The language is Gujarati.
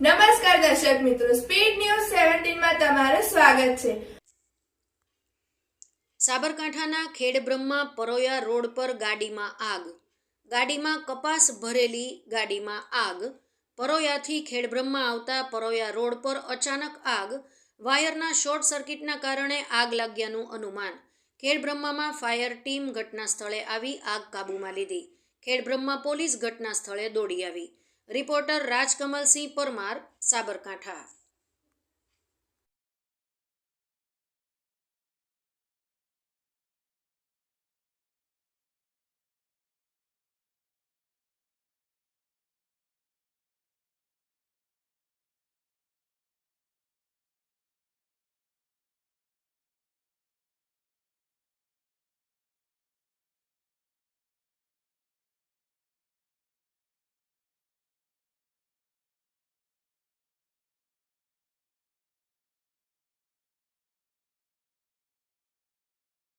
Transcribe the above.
નમસ્કાર દર્શક મિત્રો સ્પીડ ન્યૂઝ સેવન્ટીનમાં તમારું સ્વાગત છે. સાબરકાંઠાના ખેડબ્રહ્મા પરોયા રોડ પર ગાડીમાં આગ. ગાડીમાં કપાસ ભરેલી ગાડીમાં આગ. પરોયાથી ખેડબ્રહ્મા આવતા પરોયા રોડ પર અચાનક આગ. વાયરના શોર્ટ સર્કિટના કારણે આગ લાગ્યાનું અનુમાન. ખેડબ્રહ્મામાં ફાયર ટીમ ઘટના સ્થળે આવી આગ કાબૂમાં લીધી. ખેડબ્રહ્મા પોલીસ ઘટના સ્થળે દોડી આવી. રિપોર્ટર રાજકમલસિંહ પરમાર સાબરકાંઠા.